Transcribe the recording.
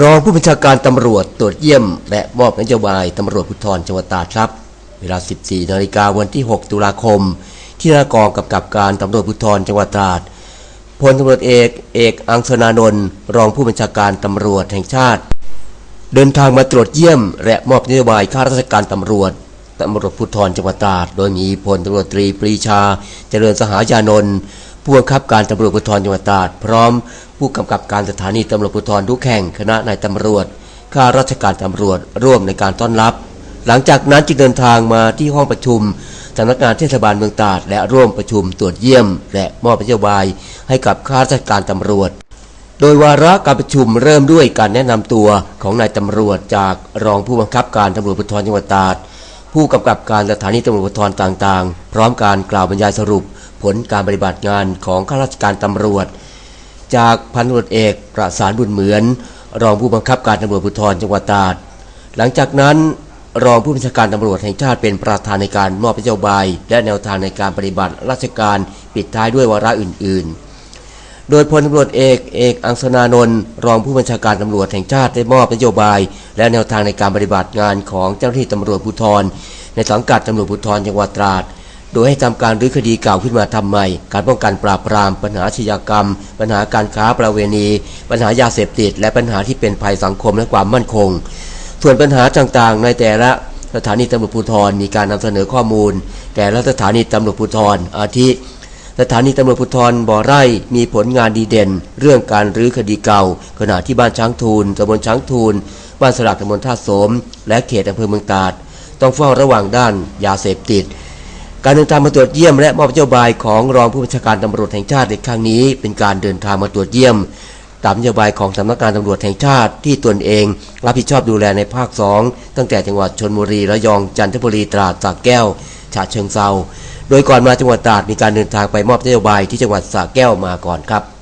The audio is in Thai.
รองผู้บัญชาการตำรวจตรวจเยี่ยม และมอบนโยบายตำรวจภูธรจังหวัดตราครับ เวลา 14 นาฬิกาวันที่ 6 ตุลาคม ที่หน้ากองกำกับการตำรวจภูธรจังหวัดตราดพลตำรวจเอกเอกอังสนานนท์รองผู้บัญชาการตำรวจแห่งชาติ เดินทางมาตรวจเยี่ยม และมอบนโยบายข้าราชการตำรวจตำรวจภูธรจังหวัดตราดโดยมีพลตำรวจตรีปรีชา เจริญสหายานนท์ผู้บังคับการตำรวจภูธรจังหวัดตราดพร้อม ผู้กำกับการสถานีตำรวจภูธรทุกแห่งคณะนายตำรวจข้าราชการตำรวจร่วมในการต้อนรับ หลังจากนั้นจึงเดินทางมาที่ห้องประชุมสำนักงานเทศบาลเมืองตราดและร่วมประชุมตรวจเยี่ยม และมอบนโยบายให้กับข้าราชการตำรวจ โดยวาระการประชุมเริ่มด้วยการแนะนำตัวของนายตำรวจจากรองผู้บังคับการตำรวจภูธรจังหวัดตราดผู้กำกับการสถานีตำรวจภูธรต่างๆ พร้อมการกล่าวบรรยายสรุป ผลการปฏิบัติงานของข้าราชการตำรวจ จากพันตำรวจเอกประสานบุญเหมือน รองผู้บังคับการตำรวจภูธรจังหวัดตราดหลังจากนั้นรองผู้บัญชาการตำรวจแห่งชาติเป็นประธานในการมอบนโยบาย และแนวทางในการปฏิบัติราชการปิดท้ายด้วยวาระอื่น ๆ โดยพลตำรวจเอกเอกอังสนานนท์รองผู้บัญชาการตำรวจแห่งชาติได้มอบนโยบาย และแนวทางในการปฏิบัติงานของเจ้าหน้าที่ตำรวจภูธรในสังกัดตำรวจภูธรจังหวัดตราด โดยให้ทำการรื้อคดีเก่าขึ้นมาทำใหม่ การป้องกันปราบปราม ปัญหาอาชญากรรม ปัญหาการค้าประเวณี ปัญหายาเสพติด และปัญหาที่เป็นภัยสังคมและความมั่นคง ส่วนปัญหาต่างๆ ในแต่ละสถานีตำรวจภูธรมีการนำเสนอข้อมูล แต่ละสถานีตำรวจภูธรอาทิ สถานีตำรวจภูธรบ่อไร่มีผลงานดีเด่น เรื่องการรื้อคดีเก่า ขณะที่บ้านช้างทูลตำบลช้างทูลบ้านสลักตำบลท่าสม และเขตอำเภอเมืองตาดต้องเฝ้าระวังด้านยาเสพติด การเดินทางมาตรวจเยี่ยมและมอบนโยบายของรองผู้บัญชาการตำรวจแห่งชาติในครั้งนี้ เป็นการเดินทางมาตรวจเยี่ยม ตามนโยบายของสำนักงานตำรวจแห่งชาติที่ตนเอง รับผิดชอบดูแลในภาค 2 ตั้งแต่จังหวัดชนบุรีระยองจันทบุรีตราดสระแก้วฉะเชิงเซาโดยก่อนมาจังหวัดตราดมีการเดินทางไปมอบนโยบายที่จังหวัดสระแก้วมาก่อนครับ